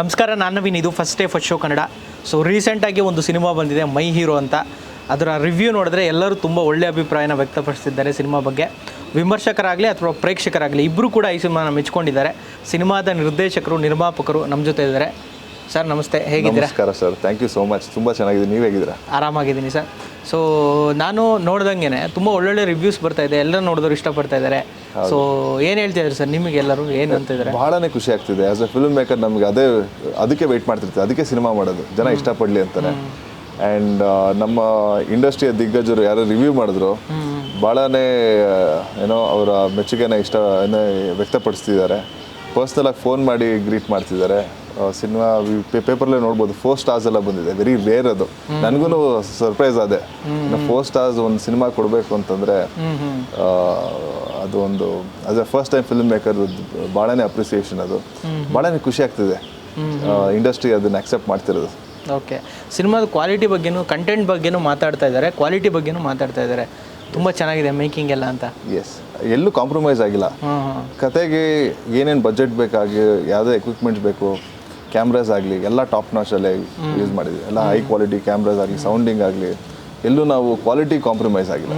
ನಮಸ್ಕಾರ, ನಾನು ನವೀನ್. ಇದು first day first show Kannada. So ರೀಸೆಂಟಾಗಿ ಒಂದು ಸಿನಿಮಾ ಬಂದಿದೆ, ಮೈ ಹೀರೋ ಅಂತ. ಅದರ ರಿವ್ಯೂ ನೋಡಿದ್ರೆ ಎಲ್ಲರೂ ತುಂಬ ಒಳ್ಳೆಯ ಅಭಿಪ್ರಾಯನ ವ್ಯಕ್ತಪಡಿಸಿದ್ದಾರೆ ಸಿನಿಮಾ ಬಗ್ಗೆ. ವಿಮರ್ಶಕರಾಗಲಿ ಅಥವಾ ಪ್ರೇಕ್ಷಕರಾಗಲಿ ಇಬ್ಬರು ಕೂಡ ಈ ಸಿನಿಮಾನ ಮೆಚ್ಕೊಂಡಿದ್ದಾರೆ. ಸಿನಿಮಾದ ನಿರ್ದೇಶಕರು, ನಿರ್ಮಾಪಕರು ನಮ್ಮ ಜೊತೆ ಇದ್ದಾರೆ. ಸರ್ ನಮಸ್ತೆ. ಹೇಗಿದ್ದೀರಾ? ನಮಸ್ಕಾರ sir. Thank you so much ತುಂಬ ಚೆನ್ನಾಗಿದೆ. ನೀವು ಹೇಗಿದ್ದೀರಾ? ಆರಾಮಾಗಿದ್ದೀನಿ ಸರ್. ಸೊ ನಾನು ನೋಡ್ದಂಗೆ ತುಂಬ ಒಳ್ಳೊಳ್ಳೆ ರಿವ್ಯೂಸ್ ಬರ್ತಾ ಇದೆ. ಎಲ್ಲ ನೋಡಿದ್ರು ಇಷ್ಟಪಡ್ತಾ ಇದ್ದಾರೆ. ಸೊ ಏನು ಹೇಳ್ತಿದ್ದಾರೆ ಸರ್? ನಿಮಗೆ ಎಲ್ಲರೂ ಏನು ಅಂತ ಇದ್ದಾರೆ? ಬಹಳನೇ ಖುಷಿ ಆಗ್ತಿದೆ. ಆಸ್ ಅ ಫಿಲ್ಮ್ ಮೇಕರ್ ನಮಗೆ ಅದೇ ಅದಕ್ಕೆ ವೆಯ್ಟ್ ಮಾಡ್ತಿರ್ತೀವಿ. ಅದಕ್ಕೆ ಸಿನಿಮಾ ಮಾಡೋದು. ಜನ ಇಷ್ಟಪಡಲಿ ಅಂತಾರೆ ಆ್ಯಂಡ್ ನಮ್ಮ ಇಂಡಸ್ಟ್ರಿಯ ದಿಗ್ಗಜರು ಯಾರು ರಿವ್ಯೂ ಮಾಡಿದ್ರು. ಭಾಳನೇ ಏನೋ ಅವರ ಮೆಚ್ಚುಗೆನ ಇಷ್ಟ ವ್ಯಕ್ತಪಡಿಸ್ತಿದ್ದಾರೆ. ಪರ್ಸ್ನಲಾಗಿ ಫೋನ್ ಮಾಡಿ ಗ್ರೀಟ್ ಮಾಡ್ತಿದ್ದಾರೆ. ಸಿನಿಮಾ ಪೇಪರ್ಲೇ ನೋಡ್ಬೋದು ಫೋರ್ ಸ್ಟಾರ್ಸ್ ಎಲ್ಲ ಬಂದಿದೆ. ವೆರಿ ರೇರ್ ಅದು. ನನಗೂ ಸರ್ಪ್ರೈಸ್ ಅದೇ ಫೋರ್ ಸ್ಟಾರ್ಸ್ ಒಂದು ಸಿನಿಮಾ ಕೊಡಬೇಕು ಅಂತಂದರೆ ಅದು ಒಂದು as a first time film maker ಭಾಳನೇ appreciation ಅದು. ಭಾಳನೇ ಖುಷಿ ಆಗ್ತಿದೆ. ಇಂಡಸ್ಟ್ರಿ ಅದನ್ನ ಅಕ್ಸೆಪ್ಟ್ ಮಾಡ್ತಿರೋದು. ಓಕೆ ಸಿನಿಮಾದ ಕ್ವಾಲಿಟಿ ಬಗ್ಗೆನೂ ಕಂಟೆಂಟ್ ಬಗ್ಗೆನೂ ಮಾತಾಡ್ತಾ ಇದ್ದಾರೆ. ಕ್ವಾಲಿಟಿ ಬಗ್ಗೆನೂ ಮಾತಾಡ್ತಾ ಇದ್ದಾರೆ. ತುಂಬ ಚೆನ್ನಾಗಿದೆ ಮೇಕಿಂಗ್ ಎಲ್ಲ ಅಂತ. ಎಸ್ ಎಲ್ಲೂ ಕಾಂಪ್ರಮೈಸ್ ಆಗಿಲ್ಲ. ಕತೆಗೆ ಏನೇನು ಬಜೆಟ್ ಬೇಕಾಗಿ ಯಾವುದೇ ಎಕ್ವಿಪ್ಮೆಂಟ್ಸ್ ಬೇಕು ಕ್ಯಾಮ್ರಾಸ್ ಆಗಲಿ ಎಲ್ಲ ಟಾಪ್ ನಾಚಲ್ಲೇ ಯೂಸ್ ಮಾಡಿದ್ವಿ. ಎಲ್ಲ ಹೈ ಕ್ವಾಲಿಟಿ ಕ್ಯಾಮ್ರಾಸ್ ಆಗಲಿ ಸೌಂಡಿಂಗ್ ಆಗಲಿ ಎಲ್ಲೂ ನಾವು ಕ್ವಾಲಿಟಿ ಕಾಂಪ್ರಮೈಸ್ ಆಗಿಲ್ಲ.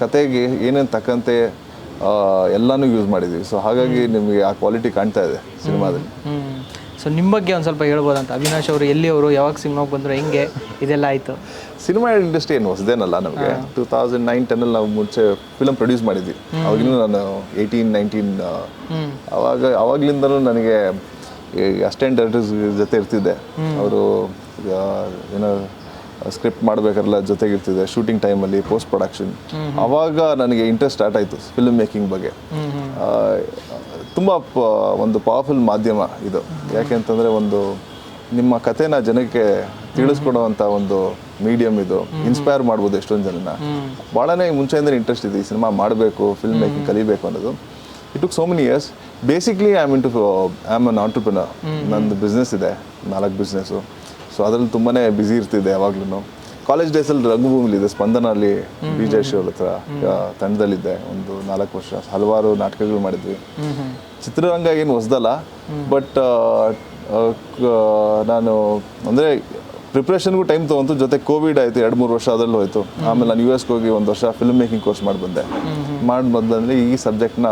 ಕತೆಗೆ ಏನೇನು ತಕ್ಕಂತೆ ಎಲ್ಲನೂ ಯೂಸ್ ಮಾಡಿದ್ವಿ. ಸೊ ಹಾಗಾಗಿ ನಿಮಗೆ ಆ ಕ್ವಾಲಿಟಿ ಕಾಣ್ತಾ ಇದೆ ಸಿನಿಮಾದಲ್ಲಿ. ಸೊ ನಿಮ್ಮ ಬಗ್ಗೆ ಒಂದು ಸ್ವಲ್ಪ ಹೇಳ್ಬೋದಂತ. ಅವಿನಾಶ್ ಅವರು ಎಲ್ಲಿ ಅವರು ಯಾವಾಗ ಸಿನಿಮಾಗೆ ಬಂದರು ಹೆಂಗೆ ಇದೆಲ್ಲ ಆಯಿತು? ಸಿನಿಮಾ ಇಂಡಸ್ಟ್ರಿ ಏನು ಹೊಸದೇನಲ್ಲ ನಮಗೆ. ಟೂ ತೌಸಂಡ್ ನೈನ್ ಟೆನ್ನಲ್ಲಿ ನಾವು ಮುಂಚೆ ಫಿಲಮ್ ಪ್ರೊಡ್ಯೂಸ್ ಮಾಡಿದ್ವಿ. ಅವಾಗಿನೂ ನಾನು ಏಯ್ಟೀನ್ ನೈನ್ಟೀನ್ ಅವಾಗ ಅವಾಗ್ಲಿಂದಲೂ ನನಗೆ ಅಸ್ಟೆಂಟ್ ಡೈರೆಕ್ಟರ್ಸ್ ಜೊತೆ ಇರ್ತಿದ್ದೆ. ಅವರು ಏನೋ ಸ್ಕ್ರಿಪ್ಟ್ ಮಾಡಬೇಕಲ್ಲ ಜೊತೆಗಿರ್ತಿದೆ ಶೂಟಿಂಗ್ ಟೈಮಲ್ಲಿ ಪೋಸ್ಟ್ ಪ್ರೊಡಕ್ಷನ್ ಆವಾಗ ನನಗೆ ಇಂಟ್ರೆಸ್ಟ್ ಸ್ಟಾರ್ಟ್ ಆಯಿತು ಫಿಲ್ಮ್ ಮೇಕಿಂಗ್ ಬಗ್ಗೆ ತುಂಬ ಒಂದು ಪವರ್ಫುಲ್ ಮಾಧ್ಯಮ ಇದು. ಯಾಕೆಂತಂದರೆ ಒಂದು ನಿಮ್ಮ ಕಥೆನ ಜನಕ್ಕೆ ತಿಳಿಸ್ಕೊಡುವಂಥ ಒಂದು ಮೀಡಿಯಮ್ ಇದು. ಇನ್ಸ್ಪೈರ್ ಮಾಡ್ಬೋದು ಎಷ್ಟೊಂದು ಜನನ. ಭಾಳನೇ ಮುಂಚೆಯಿಂದ ಇಂಟ್ರೆಸ್ಟ್ ಇದೆ ಈ ಸಿನಿಮಾ ಮಾಡಬೇಕು ಫಿಲ್ಮ್ ಮೇಕಿಂಗ್ ಕಲಿಬೇಕು ಅನ್ನೋದು. It took so many years basically I am into I am an entrepreneur ನಂದು ಬಿಸ್ನೆಸ್ ಇದೆ ನಾಲ್ಕು ಬಿಸ್ನೆಸ್ಸು ಸೊ ಅದರಲ್ಲಿ ತುಂಬಾ ಬ್ಯುಸಿ ಇರ್ತಿದ್ದೆ ಯಾವಾಗ್ಲೂ ಕಾಲೇಜ್ ಡೇಸಲ್ಲಿ ರಂಗಭೂಮಿಲಿ ಇದೆ ಸ್ಪಂದನಲ್ಲಿ ಬಿ ಜೆ ಅವ್ರ ಹತ್ರ ತಂಡದಲ್ಲಿದ್ದೆ ಒಂದು ನಾಲ್ಕು ವರ್ಷ. ಹಲವಾರು ನಾಟಕಗಳು ಮಾಡಿದ್ವಿ. ಚಿತ್ರರಂಗ ಏನು ಹೊಸದಲ್ಲ ಬಟ್ ನಾನು ಅಂದರೆ ಪ್ರಿಪ್ರೇಷನ್ಗೂ ಟೈಮ್ ತೊಗೊಂತು ಜೊತೆ ಕೋವಿಡ್ ಆಯಿತು ಎರಡು ಮೂರು ವರ್ಷ ಅದರಲ್ಲೂ ಹೋಯಿತು. ಆಮೇಲೆ ನಾನು ಯು ಎಸ್ಗೆ ಹೋಗಿ ಒಂದು ವರ್ಷ ಫಿಲ್ಮ್ ಮೇಕಿಂಗ್ ಕೋರ್ಸ್ ಮಾಡಿ ಬಂದೆ ಮಾಡಿ ಬಂದಂದರೆ ಈ ಸಬ್ಜೆಕ್ಟ್ನ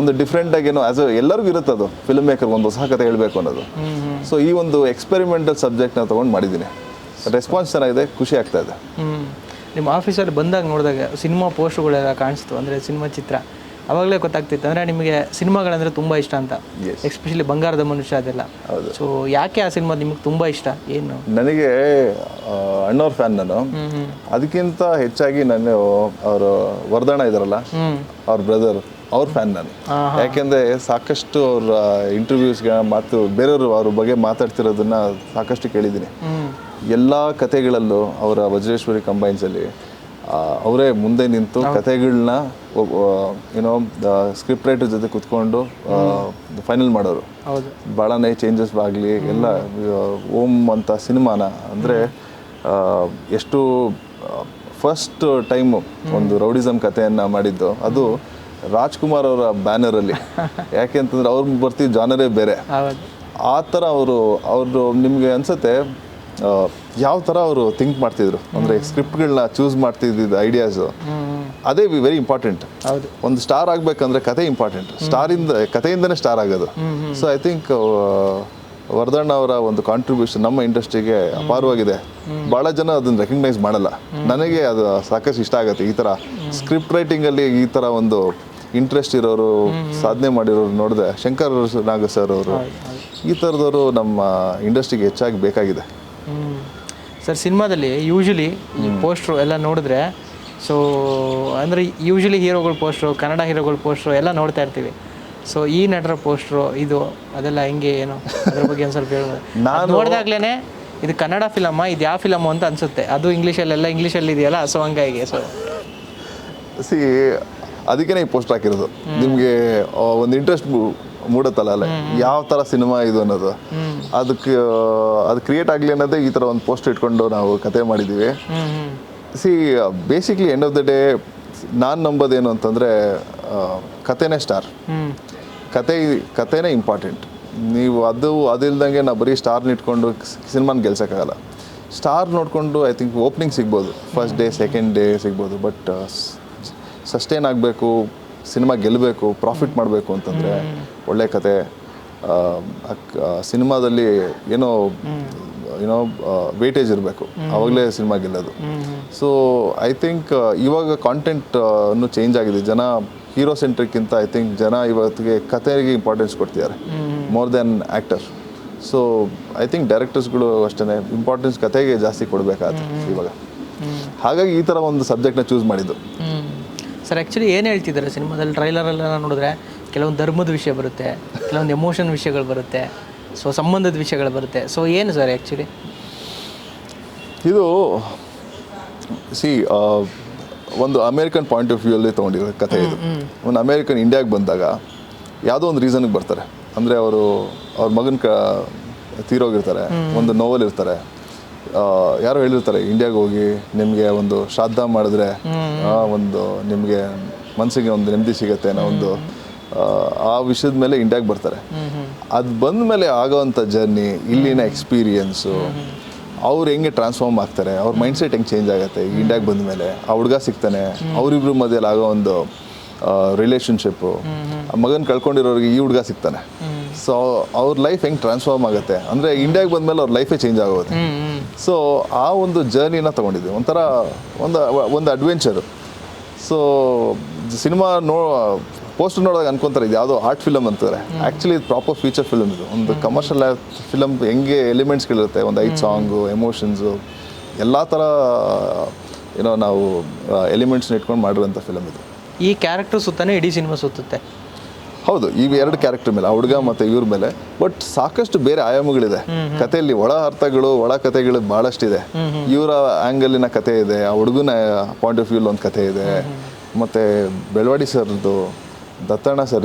ಒಂದು ಡಿಫ್ರೆಂಟಾಗಿ ಏನೋ ಆ್ಯಸ್ ಎಲ್ಲರಿಗೂ ಇರುತ್ತೆ ಅದು. ಫಿಲ್ಮ್ ಮೇಕರ್ ಒಂದು ಹೊಸ ಕತೆ ಹೇಳಬೇಕು ಅನ್ನೋದು. ಸೊ ಈ ಒಂದು ಎಕ್ಸ್ಪೆರಿಮೆಂಟಲ್ ಸಬ್ಜೆಕ್ಟ್ನ ತೊಗೊಂಡು ಮಾಡಿದ್ದೀನಿ. ರೆಸ್ಪಾನ್ಸ್ ಚೆನ್ನಾಗಿದೆ ಖುಷಿ ಆಗ್ತಾ ಇದೆ. ನಿಮ್ಮ ಆಫೀಸಲ್ಲಿ ಬಂದಾಗ ನೋಡಿದಾಗ ಸಿನಿಮಾ ಪೋಸ್ಟ್ಗಳೆಲ್ಲ ಕಾಣಿಸ್ತು. ಅಂದರೆ ಸಿನಿಮಾ ಚಿತ್ರ. ಅವಾಗಲೇ ಗೊತ್ತಾಗ್ತಿತ್ತು. ಅಂದರೆ ನಿಮಗೆ ಸಿನಿಮಾಗಳಂದರೆ ತುಂಬ ಇಷ್ಟ ಅಂತ. ಎಕ್ಸ್ಪೆಷಲಿ ಎಸ್ಪೆಷಲಿ ಬಂಗಾರದ ಮನುಷ್ಯ ಅದೆಲ್ಲ. ಸೊ ಯಾಕೆ ಆ ಸಿನಿಮಾ ನಿಮಗೆ ತುಂಬ ಇಷ್ಟ? ಏನು? ನನಗೆ ಅಣ್ಣವ್ರ ಫ್ಯಾನ್ ನಾನು. ಅದಕ್ಕಿಂತ ಹೆಚ್ಚಾಗಿ ನಾನು ಅವರು ವರ್ಧಣ ಇದಾರಲ್ಲ ಅವ್ರ ಬ್ರದರ್ ಅವ್ರ ಫ್ಯಾನ್ ನಾನು. ಯಾಕೆಂದ್ರೆ ಸಾಕಷ್ಟು ಅವ್ರ ಇಂಟರ್ವ್ಯೂಸ್ಗೆ ಮಾತು ಬೇರೆಯವರು ಅವ್ರ ಬಗ್ಗೆ ಮಾತಾಡ್ತಿರೋದನ್ನ ಸಾಕಷ್ಟು ಕೇಳಿದ್ದೀನಿ. ಎಲ್ಲ ಕತೆಗಳಲ್ಲೂ ಅವರ ವಜ್ರೇಶ್ವರಿ ಕಂಬೈನ್ಸಲ್ಲಿ ಅವರೇ ಮುಂದೆ ನಿಂತು ಕತೆಗಳನ್ನ ಏನೋ ಸ್ಕ್ರಿಪ್ಟ್ ರೈಟರ್ ಜೊತೆ ಕುತ್ಕೊಂಡು ಫೈನಲ್ ಮಾಡೋರು. ಭಾಳನೇ ಚೇಂಜಸ್ ಆಗಲಿ ಎಲ್ಲ ಓಮ್ ಓಂ ಅಂತ ಸಿನಿಮಾನ ಅಂದರೆ ಎಷ್ಟು ಫಸ್ಟ್ ಟೈಮು ಒಂದು ರೌಡಿಸಮ್ ಕಥೆಯನ್ನು ಮಾಡಿದ್ದು ಅದು ರಾಜ್ಕುಮಾರ್ ಅವರ ಬ್ಯಾನರಲ್ಲಿ ಯಾಕೆ ಅಂತಂದ್ರೆ ಅವ್ರು ಬರ್ತಿದ್ದ ಜಾನರೇ ಬೇರೆ. ಆ ಥರ ಅವರು ಅವರು ನಿಮಗೆ ಅನ್ಸುತ್ತೆ ಯಾವ ಥರ ಅವರು ಥಿಂಕ್ ಮಾಡ್ತಿದ್ರು? ಅಂದರೆ ಸ್ಕ್ರಿಪ್ಟ್ಗಳನ್ನ ಚೂಸ್ ಮಾಡ್ತಿದ್ದಿದ್ದು ಐಡಿಯಾಸು ಅದೇ ವೆರಿ ಇಂಪಾರ್ಟೆಂಟ್ ಒಂದು ಸ್ಟಾರ್ ಆಗ್ಬೇಕಂದ್ರೆ ಕತೆ ಇಂಪಾರ್ಟೆಂಟ್ ಸ್ಟಾರಿಂದ ಕಥೆಯಿಂದನೇ ಸ್ಟಾರ್ ಆಗೋದು. ಸೊ ಐ ಥಿಂಕ್ ವರದಣ್ಣ ಅವರ ಒಂದು ಕಾಂಟ್ರಿಬ್ಯೂಷನ್ ನಮ್ಮ ಇಂಡಸ್ಟ್ರಿಗೆ ಅಪಾರವಾಗಿದೆ. ಭಾಳ ಜನ ಅದನ್ನ ರೆಕಗ್ನೈಸ್ ಮಾಡಲ್ಲ. ನನಗೆ ಅದು ಸಾಕಷ್ಟು ಇಷ್ಟ ಆಗುತ್ತೆ ಈ ಥರ ಸ್ಕ್ರಿಪ್ಟ್ ರೈಟಿಂಗಲ್ಲಿ ಈ ಥರ ಒಂದು ಇಂಟ್ರೆಸ್ಟ್ ಇರೋರು ಸಾಧನೆ ಮಾಡಿರೋರು ನೋಡಿದೆ ಶಂಕರ್ ನಾಗ ಸರ್ ಅವರು. ಈ ಥರದವರು ನಮ್ಮ ಇಂಡಸ್ಟ್ರಿಗೆ ಹೆಚ್ಚಾಗಿ ಬೇಕಾಗಿದೆ. ಸರ್ ಸಿನಿಮಾದಲ್ಲಿ ಯೂಶಲಿ ಈ ಪೋಸ್ಟ್ರು ಎಲ್ಲ ನೋಡಿದ್ರೆ ಸೊ ಅಂದರೆ ಯೂಶಲಿ ಹೀರೋಗಳ ಪೋಸ್ಟ್ರು ಕನ್ನಡ ಹೀರೋಗಳ ಪೋಸ್ಟ್ರು ಎಲ್ಲ ನೋಡ್ತಾ ಇರ್ತೀವಿ. ಸೊ ಈ ನಟರ ಪೋಸ್ಟ್ರು ಇದು ಅದೆಲ್ಲ ಹೆಂಗೆ ಏನು ಅದ್ರ ಬಗ್ಗೆ ಒಂದು ಸ್ವಲ್ಪ ಹೇಳೋದು ನಾನು- ನೋಡಿದಾಗ್ಲೇ ಇದು ಕನ್ನಡ ಫಿಲಮ್ಮ ಇದು ಯಾವ ಫಿಲಮ್ಮು ಅಂತ ಅನಿಸುತ್ತೆ. ಅದು ಇಂಗ್ಲೀಷಲ್ಲೆಲ್ಲ ಇಂಗ್ಲೀಷಲ್ಲಿ ಇದೆಯಲ್ಲ ಸೊ ಹಂಗಾಗಿ ಸೊ ಸಿ ಅದಕ್ಕೇ ಈ ಪೋಸ್ಟ್ ಹಾಕಿರೋದು. ನಿಮಗೆ ಒಂದು ಇಂಟ್ರೆಸ್ಟ್ ಮೂಡತ್ತಲ್ಲ ಅಲ್ಲ? ಯಾವ ಥರ ಸಿನಿಮಾ ಇದು ಅನ್ನೋದು. ಅದಕ್ಕೆ ಅದು ಕ್ರಿಯೇಟ್ ಆಗಲಿ ಅನ್ನೋದೇ ಈ ಥರ ಒಂದು ಪೋಸ್ಟ್ ಇಟ್ಕೊಂಡು ನಾವು ಕತೆ ಮಾಡಿದ್ದೀವಿ see basically end of the day ನಾನು ನಂಬೋದೇನು ಅಂತಂದರೆ ಕತೆನೇ ಸ್ಟಾರ್ ಕತೆ ಕತೆನೇ ಇಂಪಾರ್ಟೆಂಟ್ ನೀವು ಅದು ಅದಿಲ್ದಂಗೆ ನಾವು ಬರೀ ಸ್ಟಾರ್ನ ಇಟ್ಕೊಂಡು ಸಿನಿಮಾನ ಗೆಲ್ಸೋಕ್ಕಾಗಲ್ಲ. ಸ್ಟಾರ್ ನೋಡಿಕೊಂಡು ಐ ಥಿಂಕ್ ಓಪನಿಂಗ್ ಸಿಗ್ಬೋದು. ಫಸ್ಟ್ ಡೇ ಸೆಕೆಂಡ್ ಡೇ ಸಿಗ್ಬೋದು. ಬಟ್ ಸಸ್ಟೈನ್ ಆಗಬೇಕು ಸಿನಿಮಾ ಗೆಲ್ಲಬೇಕು ಪ್ರಾಫಿಟ್ ಮಾಡಬೇಕು ಅಂತಂದರೆ ಒಳ್ಳೆ ಕತೆ. ಸಿನಿಮಾದಲ್ಲಿ ಏನೋ ಏನೋ ವೇಟೇಜ್ ಇರಬೇಕು. ಆವಾಗಲೇ ಸಿನಿಮಾ ಗೆಲ್ಲೋದು. ಸೊ ಐ ಥಿಂಕ್ ಇವಾಗ ಕಾಂಟೆಂಟ್ ಚೇಂಜ್ ಆಗಿದೆ. ಜನ ಹೀರೋ ಸೆಂಟ್ರಿಕ್ಕಿಂತ ಐ ಥಿಂಕ್ ಜನ ಇವತ್ತಿಗೆ ಕತೆಗೆ ಇಂಪಾರ್ಟೆನ್ಸ್ ಕೊಡ್ತಿದ್ದಾರೆ. More than actor so I think ಡೈರೆಕ್ಟರ್ಸ್ಗಳು ಅಷ್ಟೇ ಇಂಪಾರ್ಟೆನ್ಸ್ ಕತೆಗೆ ಜಾಸ್ತಿ ಕೊಡಬೇಕಾದ್ರೆ ಇವಾಗ. ಹಾಗಾಗಿ ಈ ಥರ ಒಂದು ಸಬ್ಜೆಕ್ಟ್ನ ಚೂಸ್ ಮಾಡಿದ್ದು. ಸರ್ ಆ್ಯಕ್ಚುಲಿ ಏನು ಹೇಳ್ತಿದ್ದಾರೆ ಸಿನಿಮಾದಲ್ಲಿ? ಟ್ರೈಲರೆಲ್ಲ ನೋಡಿದ್ರೆ ಕೆಲವೊಂದು ಧರ್ಮದ ವಿಷಯ ಬರುತ್ತೆ ಕೆಲವೊಂದು ಎಮೋಷನ್ ವಿಷಯಗಳು ಬರುತ್ತೆ ಸೊ ಸಂಬಂಧದ ವಿಷಯಗಳು ಬರುತ್ತೆ. ಸೊ ಏನು ಸರ್ ಆ್ಯಕ್ಚುಲಿ ಇದು ಸಿ ಒಂದು ಅಮೇರಿಕನ್ ಪಾಯಿಂಟ್ ಆಫ್ ವ್ಯೂ ಅಲ್ಲಿ ತೊಗೊಂಡಿರೋ ಕಥೆ ಇದು. ಒಂದು ಅಮೇರಿಕನ್ ಇಂಡಿಯಾಗೆ ಬಂದಾಗ ಯಾವುದೋ ಒಂದು ರೀಸನ್ಗೆ ಬರ್ತಾರೆ. ಅಂದರೆ ಅವರು ಅವ್ರ ಮಗನ ಕ ತೀರೋಗಿರ್ತಾರೆ ಒಂದು ನೋವಲ್ ಇರ್ತಾರೆ. ಯಾರೋ ಹೇಳಿರ್ತಾರೆ ಇಂಡಿಯಾಗೆ ಹೋಗಿ ನಿಮಗೆ ಒಂದು ಶ್ರಾದ್ದ ಮಾಡಿದ್ರೆ ಒಂದು ನಿಮಗೆ ಮನಸ್ಸಿಗೆ ಒಂದು ನೆಮ್ಮದಿ ಸಿಗುತ್ತೆ ಅನ್ನೋ ಒಂದು ಆ, ವಿಷಯದ ಮೇಲೆ ಇಂಡಿಯಾಗೆ ಬರ್ತಾರೆ. ಅದು ಬಂದ ಮೇಲೆ ಆಗೋವಂಥ ಜರ್ನಿ ಇಲ್ಲಿನ ಎಕ್ಸ್ಪೀರಿಯನ್ಸು ಅವ್ರು ಹೆಂಗೆ ಟ್ರಾನ್ಸ್ಫಾರ್ಮ್ ಆಗ್ತಾರೆ ಅವ್ರ ಮೈಂಡ್ ಸೆಟ್ ಹೆಂಗೆ ಚೇಂಜ್ ಆಗುತ್ತೆ ಇಂಡಿಯಾಗೆ ಬಂದ ಮೇಲೆ ಆ ಹುಡುಗ ಸಿಗ್ತಾನೆ ಅವರಿಬ್ರು ಮಧ್ಯದಲ್ಲಿ ಆಗೋ ಒಂದು ರಿಲೇಶನ್ಶಿಪ್ಪು ಆ ಮಗನ ಕಳ್ಕೊಂಡಿರೋರಿಗೆ ಈ ಹುಡುಗ ಸಿಗ್ತಾನೆ. ಸೊ ಅವ್ರ ಲೈಫ್ ಹೆಂಗೆ ಟ್ರಾನ್ಸ್ಫಾರ್ಮ್ ಆಗುತ್ತೆ? ಅಂದರೆ ಇಂಡಿಯಾಗೆ ಬಂದಮೇಲೆ ಅವ್ರ ಲೈಫೇ ಚೇಂಜ್ ಆಗೋದು ಸೊ ಆ ಒಂದು ಜರ್ನಿನ ತೊಗೊಂಡಿದ್ವಿ. ಒಂಥರ ಒಂದು ಒಂದು ಅಡ್ವೆಂಚರು ಸೊ ಸಿನಿಮಾ ನೋ ಪೋಸ್ಟರ್ ನೋಡಿದಾಗ ಅನ್ಕೊಂತಾರೆ ಇದು ಯಾವುದೋ ಆರ್ಟ್ ಫಿಲಮ್ ಅಂತಾರೆ. ಆ್ಯಕ್ಚುಲಿ ಇದು ಪ್ರಾಪರ್ ಫೀಚರ್ ಫಿಲಮ್ ಇದು. ಒಂದು ಕಮರ್ಷಿಯಲ್ ಫಿಲಮ್ ಹೆಂಗೆ ಎಲಿಮೆಂಟ್ಸ್ಗಳಿರುತ್ತೆ ಒಂದು ಐದು ಸಾಂಗು ಎಮೋಷನ್ಸು ಎಲ್ಲ ಥರ ಏನೋ ನಾವು ಎಲಿಮೆಂಟ್ಸ್ನ ಇಟ್ಕೊಂಡು ಮಾಡಿರುವಂಥ ಫಿಲಮ್ ಇದು. ಈ ಕ್ಯಾರೆಕ್ಟರ್ ಸುತ್ತಾನೆ ಇಡೀ ಸಿನಿಮಾ ಸುತ್ತುತ್ತೆ. ಹೌದು ಈ ಎರಡು ಕ್ಯಾರೆಕ್ಟರ್ ಮೇಲೆ ಆ ಹುಡುಗ ಮತ್ತು ಇವ್ರ ಮೇಲೆ. ಬಟ್ ಸಾಕಷ್ಟು ಬೇರೆ ಆಯಾಮಗಳಿದೆ. ಕಥೆಯಲ್ಲಿ ಒಳ ಅರ್ಥಗಳು ಒಳ ಕಥೆಗಳು ಭಾಳಷ್ಟಿದೆ ಇವರ ಆ್ಯಂಗಲಿನ ಕಥೆ ಇದೆ ಆ ಹುಡುಗನ ಪಾಯಿಂಟ್ ಆಫ್ ವ್ಯೂಲ್ ಒಂದು ಕಥೆ ಇದೆ. ಮತ್ತು ಬೆಳವಾಡಿ ಸರ್ದು ದತ್ತಣ್ಣ ಸರ್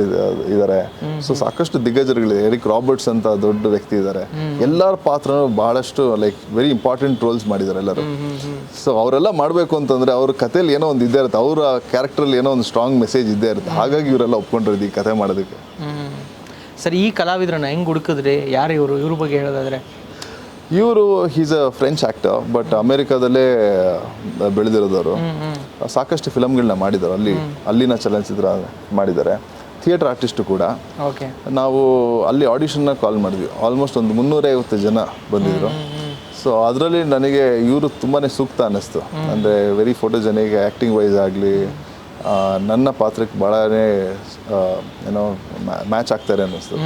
ಇದ್ದಾರೆ ಸೊ ಸಾಕಷ್ಟು ದಿಗ್ಗಜರುಗಳಿದೆ. ಎರಿಕ್ ರಾಬರ್ಟ್ಸ್ ಅಂತ ದೊಡ್ಡ ವ್ಯಕ್ತಿ ಇದ್ದಾರೆ ಎಲ್ಲರ ಪಾತ್ರನೂ ಬಹಳಷ್ಟು ಲೈಕ್ ವೆರಿ ಇಂಪಾರ್ಟೆಂಟ್ ರೋಲ್ಸ್ ಮಾಡಿದ್ದಾರೆ ಎಲ್ಲರೂ. ಸೊ ಅವರೆಲ್ಲ ಮಾಡಬೇಕು ಅಂತಂದ್ರೆ ಅವ್ರ ಕಥೆಯಲ್ಲಿ ಏನೋ ಒಂದು ಇದ್ದೇ ಇರುತ್ತೆ. ಅವರ ಕ್ಯಾರೆಕ್ಟ್ರಲ್ಲಿ ಏನೋ ಒಂದು ಸ್ಟ್ರಾಂಗ್ ಮೆಸೇಜ್ ಇದ್ದೇ ಇರುತ್ತೆ. ಹಾಗಾಗಿ ಇವರೆಲ್ಲ ಒಪ್ಕೊಂಡಿರೋದು ಈ ಕಥೆ ಮಾಡೋದಕ್ಕೆ. ಸರ್ ಈ ಕಲಾವಿದರನ್ನ ಹೆಂಗ್ ಹುಡುಕಿದ್ರಿ? ಯಾರು ಇವರು? ಇವ್ರ ಬಗ್ಗೆ ಹೇಳೋದಾದ್ರೆ. ಇವರು is a French actor but ಅಮೇರಿಕಾದಲ್ಲೇ ಬೆಳೆದಿರೋದವರು. ಸಾಕಷ್ಟು ಫಿಲಮ್ಗಳನ್ನ ಮಾಡಿದ್ದಾರೆ. ಅಲ್ಲಿ ಅಲ್ಲಿನ ಚಲನಚಿತ್ರ ಮಾಡಿದ್ದಾರೆ. ಥಿಯೇಟರ್ ಆರ್ಟಿಸ್ಟು ಕೂಡ. ನಾವು ಅಲ್ಲಿ ಆಡಿಷನ್ನ ಕಾಲ್ ಮಾಡಿದ್ವಿ. ಆಲ್ಮೋಸ್ಟ್ ಒಂದು ಮುನ್ನೂರೈವತ್ತು ಜನ ಬಂದಿದ್ರು. ಸೊ ಅದರಲ್ಲಿ ನನಗೆ ಇವರು ತುಂಬಾ ಸೂಕ್ತ ಅನ್ನಿಸ್ತು. ಅಂದರೆ ವೆರಿ ಫೋಟೋಜನಿಕ್ ಆ್ಯಕ್ಟಿಂಗ್ ವೈಸ್ ಆಗಲಿ ನನ್ನ ಪಾತ್ರಕ್ಕೆ ಭಾಳನೇ ಏನೋ ಮ್ಯಾಚ್ ಆಗ್ತಾರೆ ಅನ್ನಿಸ್ತು.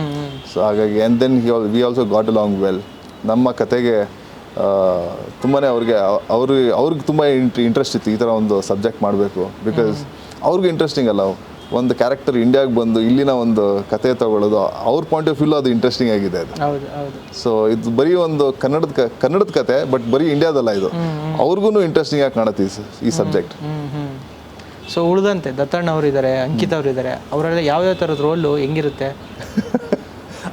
ಸೊ ಹಾಗಾಗಿ and then we also got along well ನಮ್ಮ ಕತೆಗೆ ತುಂಬಾ ಅವ್ರಿಗೆ ಅವ್ರಿಗೆ ಅವ್ರಿಗೆ ತುಂಬ ಇಂಟ್ರೆಸ್ಟ್ ಇತ್ತು ಈ ಥರ ಒಂದು ಸಬ್ಜೆಕ್ಟ್ ಮಾಡಬೇಕು. ಬಿಕಾಸ್ ಅವ್ರಿಗೂ ಇಂಟ್ರೆಸ್ಟಿಂಗ್ ಅಲ್ಲ. ಒಂದು ಕ್ಯಾರೆಕ್ಟರ್ ಇಂಡಿಯಾಗೆ ಬಂದು ಇಲ್ಲಿನ ಒಂದು ಕತೆ ತಗೊಳ್ಳೋದು ಅವ್ರ ಪಾಯಿಂಟ್ ಆಫ್ ವ್ಯೂ ಅದು ಇಂಟ್ರೆಸ್ಟಿಂಗ್ ಆಗಿದೆ ಅದು. ಸೊ ಇದು ಬರೀ ಒಂದು ಕನ್ನಡದ ಕನ್ನಡದ ಕತೆ ಬಟ್ ಬರೀ ಇಂಡಿಯಾದಲ್ಲ ಇದು. ಅವ್ರಿಗೂ ಇಂಟ್ರೆಸ್ಟಿಂಗ್ ಆಗಿ ಕಾಣುತ್ತೆ ಈ ಸಬ್ಜೆಕ್ಟ್ ಸೊ ಉಳಿದಂತೆ ದತ್ತಣ್ಣ ಅವರು ಇದ್ದಾರೆ ಅಂಕಿತ್ ಅವರು ಇದ್ದಾರೆ ಅವರೆಲ್ಲ ಯಾವ್ಯಾವ ಥರದ ರೋಲು ಹೆಂಗಿರುತ್ತೆ?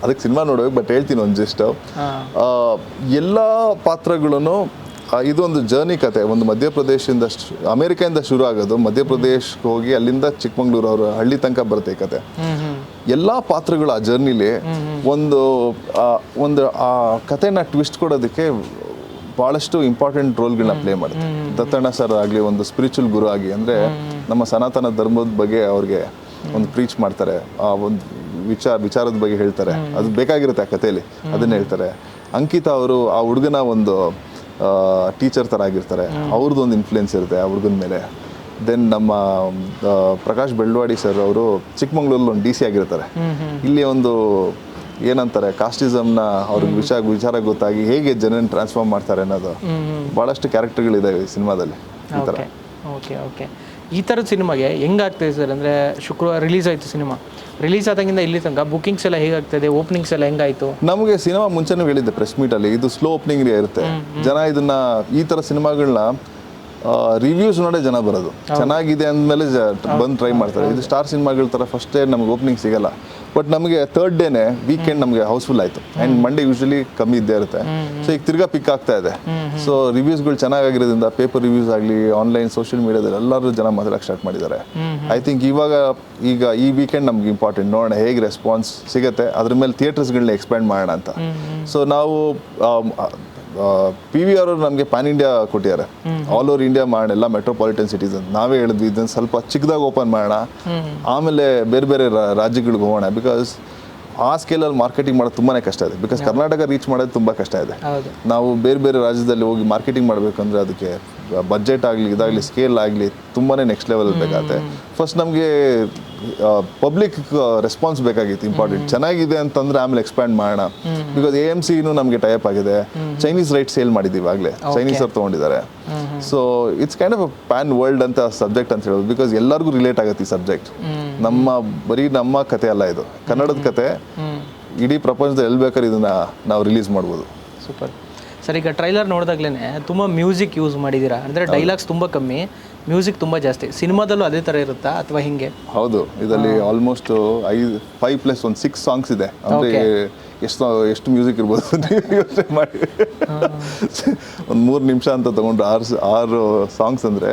ಅದಕ್ಕೆ ಸಿನಿಮಾ ನೋಡೋಕೆ ಬಟ್ ಹೇಳ್ತೀನಿ ಒಂದು ಜಸ್ಟ್ ಎಲ್ಲ ಪಾತ್ರಗಳನ್ನು ಇದೊಂದು ಜರ್ನಿ ಕತೆ. ಒಂದು ಮಧ್ಯಪ್ರದೇಶದಿಂದ ಅಮೇರಿಕಾಯಿಂದ ಶುರು ಆಗೋದು ಮಧ್ಯಪ್ರದೇಶಕ್ಕೆ ಹೋಗಿ ಅಲ್ಲಿಂದ ಚಿಕ್ಕಮಂಗ್ಳೂರು ಅವ್ರ ಹಳ್ಳಿ ತನಕ ಬರುತ್ತೆ ಈ ಕತೆ. ಎಲ್ಲ ಪಾತ್ರಗಳು ಆ ಜರ್ನಿಲಿ ಒಂದು ಒಂದು ಆ ಕತೆನ ಟ್ವಿಸ್ಟ್ ಕೊಡೋದಕ್ಕೆ ಭಾಳಷ್ಟು ಇಂಪಾರ್ಟೆಂಟ್ ರೋಲ್ಗಳನ್ನ ಪ್ಲೇ ಮಾಡುತ್ತೆ. ದತ್ತಣ್ಣ ಸರ್ ಆಗಲಿ ಒಂದು ಸ್ಪಿರಿಚುವಲ್ ಗುರು ಆಗಿ ಅಂದರೆ ನಮ್ಮ ಸನಾತನ ಧರ್ಮದ ಬಗ್ಗೆ ಅವ್ರಿಗೆ ಒಂದು ಪ್ರೀಚ್ ಮಾಡ್ತಾರೆ. ಆ ಒಂದು ವಿಚಾರ ವಿಚಾರದ ಬಗ್ಗೆ ಹೇಳ್ತಾರೆ. ಅದು ಬೇಕಾಗಿರುತ್ತೆ ಆ ಕಥೆಯಲ್ಲಿ. ಅದನ್ನ ಹೇಳ್ತಾರೆ. ಅಂಕಿತಾ ಅವರು ಆ ಹುಡುಗನ ಒಂದು ಟೀಚರ್ ಥರ ಆಗಿರ್ತಾರೆ. ಅವ್ರದ್ದು ಒಂದು ಇನ್ಫ್ಲುಯೆನ್ಸ್ ಇರುತ್ತೆ ಆ ಹುಡುಗನ ಮೇಲೆ. ದೆನ್ ನಮ್ಮ ಪ್ರಕಾಶ್ ಬೆಳ್ವಾಡಿ ಸರ್ ಅವರು ಚಿಕ್ಕಮಂಗ್ಳೂರಲ್ಲಿ ಒಂದು ಡಿ ಸಿ ಆಗಿರ್ತಾರೆ. ಇಲ್ಲಿ ಒಂದು ಏನಂತಾರೆ ಕಾಸ್ಟಿಸಮ್ನ ಅವ್ರ ವಿಚಾರ ವಿಚಾರ ಗೊತ್ತಾಗಿ ಹೇಗೆ ಜನನ ಟ್ರಾನ್ಸ್ಫಾರ್ಮ್ ಮಾಡ್ತಾರೆ ಅನ್ನೋದು ಭಾಳಷ್ಟು ಕ್ಯಾರೆಕ್ಟರ್ಗಳಿದೆ ಈ ಸಿನಿಮಾದಲ್ಲಿ. ಈ ಥರ ಓಕೆ ಓಕೆ ಈ ಥರದ ಸಿನಿಮಾಗೆ ಹೆಂಗಾಗ್ತದೆ ಸರ್ ಅಂದರೆ ಶುಕ್ರವಾರ ರಿಲೀಸ್ ಆಯಿತು ಸಿನಿಮಾ. ರಿಲೀಸ್ ಆದಾಗಿಂದ ಇಲ್ಲಿ ತನಕ ಬುಕಿಂಗ್ಸ್ ಎಲ್ಲ ಹೇಗಾಗ್ತದೆ? ಓಪನಿಂಗ್ಸ್ ಎಲ್ಲ ಹೆಂಗಾಯಿತು? ನಮಗೆ ಸಿನಿಮಾ ಮುಂಚೆನೂ ಹೇಳಿದ್ದೆ ಪ್ರೆಸ್ ಮೀಟಲ್ಲಿ ಇದು ಸ್ಲೋ ಓಪನಿಂಗ್ ಇರುತ್ತೆ. ಜನ ಇದನ್ನ ಈ ಥರ ಸಿನಿಮಾಗಳನ್ನ ರಿವ್ಯೂಸ್ ನೋಡೇ ಜನ ಬರೋದು. ಚೆನ್ನಾಗಿದೆ ಅಂದಮೇಲೆ ಬಂದು ಟ್ರೈ ಮಾಡ್ತಾರೆ. ಇದು ಸ್ಟಾರ್ ಸಿನಿಮಾಗಳ ಥರ ಫಸ್ಟ್ ಡೇ ನಮ್ಗೆ ಓಪನಿಂಗ್ ಸಿಗಲ್ಲ. ಬಟ್ ನಮಗೆ ಥರ್ಡ್ ಡೇನೆ ವೀಕೆಂಡ್ ನಮಗೆ ಹೌಸ್ಫುಲ್ ಆಯಿತು. ಆ್ಯಂಡ್ ಮಂಡೇ ಯೂಶ್ವಲಿ ಕಮ್ಮಿ ಇದ್ದೇ ಇರುತ್ತೆ. ಸೊ ಈಗ ತಿರ್ಗಾ ಪಿಕ್ ಆಗ್ತಾ ಇದೆ. ಸೊ ರಿವ್ಯೂಸ್ಗಳು ಚೆನ್ನಾಗಿರೋದ್ರಿಂದ ಪೇಪರ್ ರಿವ್ಯೂಸ್ ಆಗಲಿ ಆನ್ಲೈನ್ ಸೋಷಿಯಲ್ ಮೀಡಿಯಾದಲ್ಲಿ ಎಲ್ಲರೂ ಜನ ಮಾತ್ರ ಸ್ಟಾರ್ಟ್ ಮಾಡಿದ್ದಾರೆ. ಐ ಥಿಂಕ್ ಇವಾಗ ಈಗ ಈ ವೀಕೆಂಡ್ ನಮ್ಗೆ ಇಂಪಾರ್ಟೆಂಟ್ ನೋಡೋಣ ಹೇಗೆ ರೆಸ್ಪಾನ್ಸ್ ಸಿಗುತ್ತೆ. ಅದ್ರ ಮೇಲೆ ಥಿಯೇಟರ್ಸ್ಗಳನ್ನ ಎಕ್ಸ್ಪ್ಯಾಂಡ್ ಮಾಡೋಣ ಅಂತ. ಸೊ ನಾವು ಪಿ ವಿ ಅವರು ನಮಗೆ ಪ್ಯಾನ್ ಇಂಡಿಯಾ ಕೊಟ್ಟಿದ್ದಾರೆ. ಆಲ್ ಓವರ್ ಇಂಡಿಯಾ ಮಾಡೋಣ ಎಲ್ಲ ಮೆಟ್ರೋಪಾಲಿಟನ್ ಸಿಟೀಸ್ ಅಂತ. ನಾವೇ ಹೇಳಿದ್ವಿ ಇದನ್ನು ಸ್ವಲ್ಪ ಚಿಕ್ಕದಾಗಿ ಓಪನ್ ಮಾಡೋಣ. ಆಮೇಲೆ ಬೇರೆ ಬೇರೆ ರಾಜ್ಯಗಳಿಗೆ ಹೋಗೋಣ. ಬಿಕಾಸ್ ಆ ಸ್ಕೇಲಲ್ಲಿ ಮಾರ್ಕೆಟಿಂಗ್ ಮಾಡೋದು ತುಂಬಾ ಕಷ್ಟ ಇದೆ. ಬಿಕಾಸ್ ಕರ್ನಾಟಕ ರೀಚ್ ಮಾಡೋದು ತುಂಬಾ ಕಷ್ಟ ಇದೆ. ನಾವು ಬೇರೆ ಬೇರೆ ರಾಜ್ಯದಲ್ಲಿ ಹೋಗಿ ಮಾರ್ಕೆಟಿಂಗ್ ಮಾಡಬೇಕಂದ್ರೆ ಅದಕ್ಕೆ ಬಜೆಟ್ ಆಗಲಿ ಇದಾಗಲಿ ಸ್ಕೇಲ್ ಆಗಲಿ ತುಂಬಾ ನೆಕ್ಸ್ಟ್ ಲೆವೆಲ್ ಬೇಕಾಗುತ್ತೆ. ಫಸ್ಟ್ ನಮಗೆ ಪಬ್ಲಿಕ್ ರೆಸ್ಪಾನ್ಸ್ ಬೇಕಾಗಿತ್ತು ಇಂಪಾರ್ಟೆಂಟ್ ಚೆನ್ನಾಗಿದೆ ಅಂತಂದ್ರೆ ಆಮೇಲೆ ಎಕ್ಸ್ಪ್ಯಾಂಡ್ ಮಾಡೋಣ. ಬಿಕಾಸ್ ಎ ಎಂ ಸಿನೂ ನಮಗೆ ಟೈಪ್ ಆಗಿದೆ. ಚೈನೀಸ್ ರೈಟ್ ಸೇಲ್ ಮಾಡಿದ್ದೀವಿ ಆಗಲೇ. ಚೈನೀಸ್ ಅವ್ರು ತೊಗೊಂಡಿದ್ದಾರೆ. So it's kind of pan world ಅಂತ ಸಬ್ಜೆಕ್ಟ್ ಅಂತ ಹೇಳೋದು. ಬಿಕಾಸ್ ಎಲ್ಲರಿಗೂ ರಿಲೇಟ್ ಆಗುತ್ತೆ ಈ ಸಬ್ಜೆಕ್ಟ್ ನಮ್ಮ ಬರೀ ನಮ್ಮ ಕತೆ ಅಲ್ಲ ಇದು. ಕನ್ನಡದ ಕತೆ. ಇಡೀ ಪ್ರಪಂಚದ ಎಲ್ಲಿ ಬೇಕಾದ್ರೆ ಇದನ್ನ ನಾವು ರಿಲೀಸ್ ಮಾಡ್ಬೋದು. ಸೂಪರ್ ಸರ್ ಈಗ ಟ್ರೈಲರ್ ನೋಡಿದಾಗ್ಲೇ ತುಂಬ ಮ್ಯೂಸಿಕ್ ಯೂಸ್ ಮಾಡಿದ್ದೀರಾ ಅಂದರೆ ಡೈಲಾಗ್ಸ್ ತುಂಬ ಕಮ್ಮಿ ಮ್ಯೂಸಿಕ್ ತುಂಬ ಜಾಸ್ತಿ. ಸಿನಿಮಾದಲ್ಲೂ ಅದೇ ಥರ ಇರುತ್ತಾ ಅಥವಾ ಹಿಂಗೆ? ಹೌದು ಇದರಲ್ಲಿ ಆಲ್ಮೋಸ್ಟ್ ಐದು ಫೈವ್ ಪ್ಲಸ್ ಒಂದು ಸಿಕ್ಸ್ ಸಾಂಗ್ಸ್ ಇದೆ. ಅಂದ್ರೆ ಎಷ್ಟು ಎಷ್ಟು ಮ್ಯೂಸಿಕ್ ಇರ್ಬೋದು ಯೋಚನೆ ಮಾಡಿ. ಒಂದು ಮೂರು ನಿಮಿಷ ಅಂತ ತಗೊಂಡ್ರೆ ಆರು ಆರು ಸಾಂಗ್ಸ್ ಅಂದ್ರೆ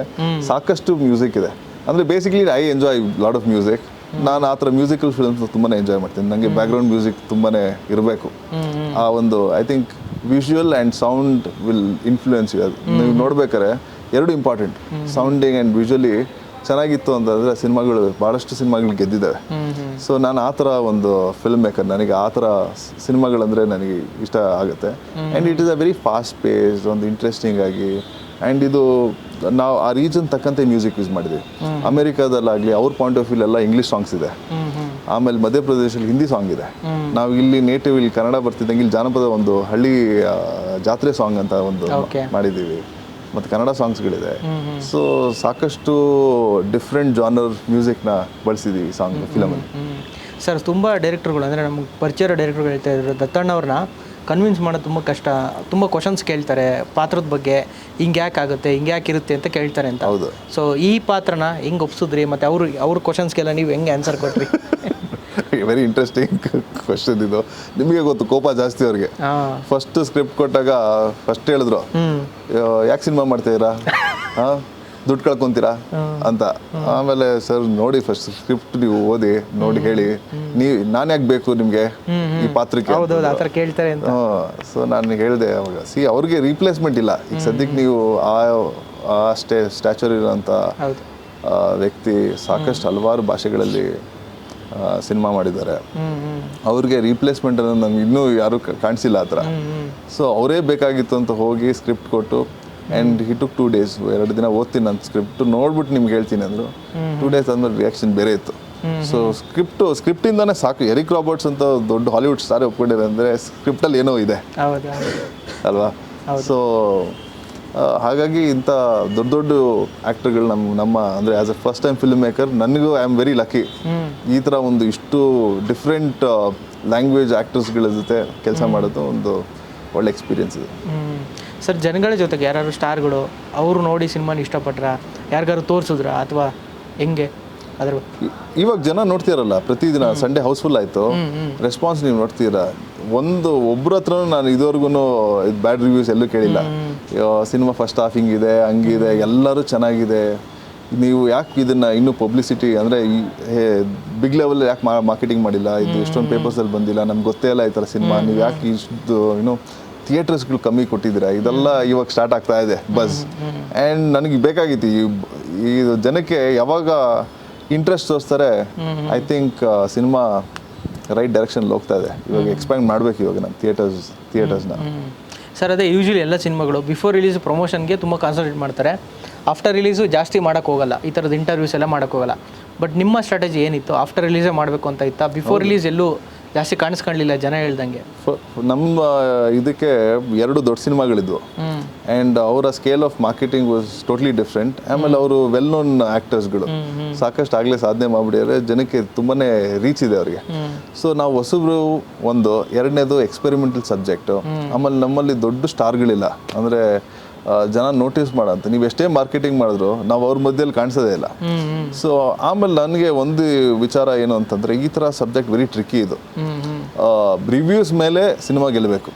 ಸಾಕಷ್ಟು ಮ್ಯೂಸಿಕ್ ಇದೆ. ಅಂದ್ರೆ basically I enjoy lot of music ನಾನು ಆ ಥರ ಮ್ಯೂಸಿಕಲ್ ಫಿಲ್ಮ್ಸ್ ತುಂಬಾ ಎಂಜಾಯ್ ಮಾಡ್ತೀನಿ. ನನಗೆ ಬ್ಯಾಕ್ಗ್ರೌಂಡ್ ಮ್ಯೂಸಿಕ್ ತುಂಬಾ ಇರಬೇಕು. ಆ ಒಂದು I think visual and sound will influence you ನೀವು ನೋಡ್ಬೇಕಾರೆ ಎರಡು ಇಂಪಾರ್ಟೆಂಟ್ ಸೌಂಡಿಂಗ್ ಆ್ಯಂಡ್ ವಿಜುವಲಿ ಚೆನ್ನಾಗಿತ್ತು ಅಂತಂದರೆ ಸಿನಿಮಾಗಳು ಭಾಳಷ್ಟು ಸಿನಿಮಾಗಳು ಗೆದ್ದಿದ್ದಾವೆ. ಸೊ ನಾನು ಆ ಥರ ಒಂದು ಫಿಲ್ಮ್ ಮೇಕರ್ ನನಗೆ ಆ ಥರ ಸಿನಿಮಾಗಳಂದರೆ ನನಗೆ ಇಷ್ಟ ಆಗುತ್ತೆ. And it is a very fast pace ಒಂದು ಇಂಟ್ರೆಸ್ಟಿಂಗ್ ಆಗಿ ಆ್ಯಂಡ್ ಇದು ನಾವು ಆ ರೀಜನ್ ತಕ್ಕಂತೆ ಮ್ಯೂಸಿಕ್ ಯೂಸ್ ಮಾಡಿದ್ವಿ ಅಮೆರಿಕಾದಲ್ಲಾಗಲಿ ಅವ್ರ ಪಾಯಿಂಟ್ ಆಫ್ ವ್ಯೂ ಎಲ್ಲ ಇಂಗ್ಲೀಷ್ ಸಾಂಗ್ಸ್ ಇದೆ. ಆಮೇಲೆ ಮಧ್ಯಪ್ರದೇಶಲ್ಲಿ ಹಿಂದಿ ಸಾಂಗ್ ಇದೆ. ನಾವು ಇಲ್ಲಿ ನೇಟಿವ್ ಇಲ್ಲಿ ಕನ್ನಡ ಬರ್ತಿದ್ದಂಗೆ ಇಲ್ಲಿ ಜಾನಪದ ಒಂದು ಹಳ್ಳಿ ಜಾತ್ರೆ ಸಾಂಗ್ ಅಂತ ಒಂದು. ಮಾಡಿದ್ದೀವಿ. ಮತ್ತು ಕನ್ನಡ ಸಾಂಗ್ಸ್ಗಳಿದೆ ಸೊ ಸಾಕಷ್ಟು ಡಿಫ್ರೆಂಟ್ ಜಾನರ್ ಮ್ಯೂಸಿಕ್ನ ಬಳಸಿದ್ದೀವಿ ಸಾಂಗ್ ಫಿಲಮಲ್ಲಿ ಸರ್ ತುಂಬ ಡೈರೆಕ್ಟರ್ಗಳು ಅಂದರೆ ನಮ್ಗೆ ಪರಿಚಯ ಡೈರೆಕ್ಟರ್ಗಳು ಹೇಳ್ತಾ ಇದ್ರು ದತ್ತಣ್ಣ ಅವ್ರನ್ನ ಕನ್ವಿನ್ಸ್ ಮಾಡೋದು ತುಂಬ ಕಷ್ಟ. ತುಂಬ ಕ್ವಶನ್ಸ್ ಕೇಳ್ತಾರೆ. ಪಾತ್ರದ ಬಗ್ಗೆ ಹಿಂಗೆ ಯಾಕೆ ಆಗುತ್ತೆ ಹಿಂಗೆ ಯಾಕೆ ಇರುತ್ತೆ ಅಂತ ಕೇಳ್ತಾರೆ ಅಂತ. ಹೌದು. ಸೊ ಈ ಪಾತ್ರನ ಹೆಂಗೆ ಒಪ್ಸಿದ್ರಿ? ಮತ್ತು ಅವರು ಅವ್ರ ಕ್ವಶನ್ಸ್ಗೆಲ್ಲ ನೀವು ಹೆಂಗೆ ಆನ್ಸರ್ ಕೊಟ್ರಿ? ವೆರಿ ಇಂಟ್ರೆಸ್ಟಿಂಗ್ ಕ್ವಶನ್ ಇದು. ನಿಮಗೆ ಗೊತ್ತು ಕೋಪ ಜಾಸ್ತಿ ಅವ್ರಿಗೆ. ಫಸ್ಟ್ ಸ್ಕ್ರಿಪ್ಟ್ ಕೊಟ್ಟಾಗ ಫಸ್ಟ್ ಹೇಳಿದ್ರು. ಯಾಕೆ ಸಿನಿಮಾ ಮಾಡ್ತೀರಾ ಹಾಂ? ದುಡ್ಡು ಕಳ್ಕೊಂತೀರಾ ಅಂತ. ಆಮೇಲೆ ಸರ್ ನೋಡಿ ಫಸ್ಟ್ ಸ್ಕ್ರಿಪ್ಟ್ ನೀವು ಓದಿ ನೋಡಿ ಹೇಳಿ. ನೀವು ನಾನು ಯಾಕೆ ಬೇಕು ನಿಮಗೆ ಈ ಪಾತ್ರಕ್ಕೆ ಸೊ ನಾನು ಹೇಳಿದೆ ಅವಾಗ ಸಿ ಅವ್ರಿಗೆ ರೀಪ್ಲೇಸ್ಮೆಂಟ್ ಇಲ್ಲ. ಈಗ ಸದ್ಯಕ್ಕೆ ನೀವು ಆ ಆ ಸ್ಟೇ ಸ್ಟ್ಯಾಚರ್ ಇರೋಂಥ ವ್ಯಕ್ತಿ ಸಾಕಷ್ಟು ಹಲವಾರು ಭಾಷೆಗಳಲ್ಲಿ ಸಿನಿಮಾ ಮಾಡಿದ್ದಾರೆ. ಅವ್ರಿಗೆ ರೀಪ್ಲೇಸ್ಮೆಂಟ್ ಅನ್ನೋದು ನಮ್ಗೆ ಇನ್ನೂ ಯಾರೂ ಕಾಣಿಸಿಲ್ಲ ಆ ಥರ. ಸೊ ಅವರೇ ಬೇಕಾಗಿತ್ತು ಅಂತ ಹೋಗಿ ಸ್ಕ್ರಿಪ್ಟ್ ಕೊಟ್ಟು and he took two days ಎರಡು ದಿನ ಓದ್ತೀನಿ ನಾನು ಸ್ಕ್ರಿಪ್ಟ್ ನೋಡ್ಬಿಟ್ಟು ನಿಮ್ಗೆ ಹೇಳ್ತೀನಿ ಅಂದರು. ಟೂ ಡೇಸ್ ಆದಮೇಲೆ ರಿಯಾಕ್ಷನ್ ಬೇರೆ ಇತ್ತು. ಸೊ ಸ್ಕ್ರಿಪ್ಟು ಸ್ಕ್ರಿಪ್ಟಿಂದಾನೇ ಸಾಕು. ಎರಿಕ್ ರಾಬರ್ಟ್ಸ್ ಅಂತ ದೊಡ್ಡ ಹಾಲಿವುಡ್ ಸ್ಟಾರ್ ಒಪ್ಕೊಂಡಿದ್ದಾರೆ ಅಂದರೆ ಸ್ಕ್ರಿಪ್ಟಲ್ಲಿ ಏನೋ ಇದೆ. ಅಲ್ವಾ? ಸೊ ಹಾಗಾಗಿ ಇಂಥ ದೊಡ್ಡ ದೊಡ್ಡ ಆ್ಯಕ್ಟರ್ಗಳು ನಮ್ಮ ನಮ್ಮ ಅಂದರೆ as a first time film maker ನನಗೂ ಐ ಆಮ್ ವೆರಿ ಲಕ್ಕಿ ಈ ಥರ ಒಂದು ಇಷ್ಟು ಡಿಫ್ರೆಂಟ್ ಲ್ಯಾಂಗ್ವೇಜ್ ಆ್ಯಕ್ಟರ್ಸ್ಗಳ ಜೊತೆ ಕೆಲಸ ಮಾಡೋದು ಒಂದು ಒಳ್ಳೆ ಎಕ್ಸ್ಪೀರಿಯನ್ಸ್ ಇದೆ. ಸರ್ ಜನಗಳ ಜೊತೆಗೆ ಯಾರು ಸ್ಟಾರ್ಗಳು ಅವರು ನೋಡಿ ಸಿನಿಮಾನ ಇಷ್ಟಪಟ್ರ? ಯಾರಿಗಾರು ತೋರಿಸಿದ್ರ? ಅಥವಾ ಹೆಂಗೆ? ಅದ್ರ ಇವಾಗ ಜನ ನೋಡ್ತೀರಲ್ಲ ಪ್ರತಿದಿನ ಸಂಡೇ ಹೌಸ್ಫುಲ್ ಆಯಿತು. ರೆಸ್ಪಾನ್ಸ್ ನೀವು ನೋಡ್ತೀರಾ? ಒಂದು ಒಬ್ರ ಹತ್ರ ನಾನು ಇದುವರೆಗೂ ಇದು ಬ್ಯಾಡ್ ರಿವ್ಯೂಸ್ ಎಲ್ಲೂ ಕೇಳಿಲ್ಲ. ಸಿನಿಮಾ ಫಸ್ಟ್ ಹಾಫ್ ಹಿಂಗಿದೆ ಹಂಗಿದೆ ಎಲ್ಲರೂ ಚೆನ್ನಾಗಿದೆ. ನೀವು ಯಾಕೆ ಇದನ್ನ ಇನ್ನೂ ಪಬ್ಲಿಸಿಟಿ ಅಂದರೆ ಈ ಬಿಗ್ ಲೆವೆಲ್ ಯಾಕೆ ಮಾರ್ಕೆಟಿಂಗ್ ಮಾಡಿಲ್ಲ? ಇದು ಎಷ್ಟೊಂದು ಪೇಪರ್ಸಲ್ಲಿ ಬಂದಿಲ್ಲ ನಮ್ಗೆ ಗೊತ್ತೇ ಇಲ್ಲ ಈ ಥರ ಸಿನಿಮಾ. ನೀವು ಯಾಕೆ ಇಷ್ಟು ಏನು ಥಿಯೇಟರ್ಸ್ಗಳು ಕಮ್ಮಿ ಕೊಟ್ಟಿದ್ದೀರಾ? ಇದೆಲ್ಲ ಇವಾಗ ಸ್ಟಾರ್ಟ್ ಆಗ್ತಾ ಇದೆ ಬಸ್ ಆ್ಯಂಡ್ ನನಗೆ ಬೇಕಾಗಿತ್ತು ಈ ಜನಕ್ಕೆ ಯಾವಾಗ ಇಂಟ್ರೆಸ್ಟ್ ತೋರಿಸ್ತಾರೆ I think cinema right direction ಹೋಗ್ತಾ ಇದೆ. ಇವಾಗ ಎಕ್ಸ್ಪ್ಯಾಂಡ್ ಮಾಡ್ಬೇಕು ಇವಾಗ ನಮ್ಮ ಥಿಯೇಟರ್ಸ್ ಥಿಯೇಟರ್ಸ್ನ ಸರ್ ಅದೇ ಯೂಶ್ವಲಿ ಎಲ್ಲ ಸಿನಿಮಾಗಳು ಬಿಫೋರ್ ರಿಲೀಸ್ ಪ್ರಮೋಷನ್ಗೆ ತುಂಬ ಕಾನ್ಸಂಟ್ರೇಟ್ ಮಾಡ್ತಾರೆ. ಆಫ್ಟರ್ ರಿಲೀಸು ಜಾಸ್ತಿ ಮಾಡೋಕ್ಕೆ ಹೋಗಲ್ಲ. ಈ ಥರದ ಇಂಟರ್ವ್ಯೂಸ್ ಎಲ್ಲ ಮಾಡೋಕ್ಕೆ ಹೋಗಲ್ಲ. ಬಟ್ ನಿಮ್ಮ ಸ್ಟ್ರಾಟಜಿ ಏನಿತ್ತು? ಆಫ್ಟರ್ ರಿಲೀಸೇ ಮಾಡಬೇಕು ಅಂತ ಇತ್ತಾ? ಬಿಫೋರ್ ರಿಲೀಸ್ ಎಲ್ಲೂ ಜಾಸ್ತಿ ಕಾಣಿಸ್ಕೊಳ್ಳಿಲ್ಲ ಜನ ಹೇಳ್ದಂಗೆ. ನಮ್ಮ ಇದಕ್ಕೆ ಎರಡು ದೊಡ್ಡ ಸಿನಿಮಾಗಳಿದ್ವು. ಅಂಡ್ ಆ್ಯಂಡ್ ಅವರ scale of marketing was totally different ಆಮೇಲೆ ಅವರು ವೆಲ್ ನೋನ್ ಆ್ಯಕ್ಟರ್ಸ್ಗಳು ಸಾಕಷ್ಟು ಆಗಲೇ ಸಾಧನೆ ಮಾಡಿಬಿಟ್ಟಿದ್ದಾರೆ. ಜನಕ್ಕೆ ತುಂಬಾ ರೀಚ್ ಇದೆ ಅವರಿಗೆ. ಸೊ ನಾವು ಹೊಸಬ್ರು ಒಂದು ಎರಡನೇದು ಎಕ್ಸ್ಪೆರಿಮೆಂಟಲ್ ಸಬ್ಜೆಕ್ಟು ಆಮೇಲೆ ನಮ್ಮಲ್ಲಿ ದೊಡ್ಡ ಸ್ಟಾರ್ಗಳಿಲ್ಲ ಅಂದರೆ ಜನ ನೋಟಿಸ್ ಮಾಡಂತ. ನೀವು ಎಷ್ಟೇ ಮಾರ್ಕೆಟಿಂಗ್ ಮಾಡಿದ್ರು ನಾವು ಅವ್ರ ಮಧ್ಯದಲ್ಲಿ ಕಾಣಿಸೋದೇ ಇಲ್ಲ. ಸೊ ಆಮೇಲೆ ನನಗೆ ಒಂದು ವಿಚಾರ ಏನು ಅಂತಂದ್ರೆ ಈ ಥರ ಸಬ್ಜೆಕ್ಟ್ ವೆರಿ ಟ್ರಿಕ್ಕಿ ಇದು. ರಿವ್ಯೂಸ್ ಮೇಲೆ ಸಿನಿಮಾ ಗೆಲ್ಲಬೇಕು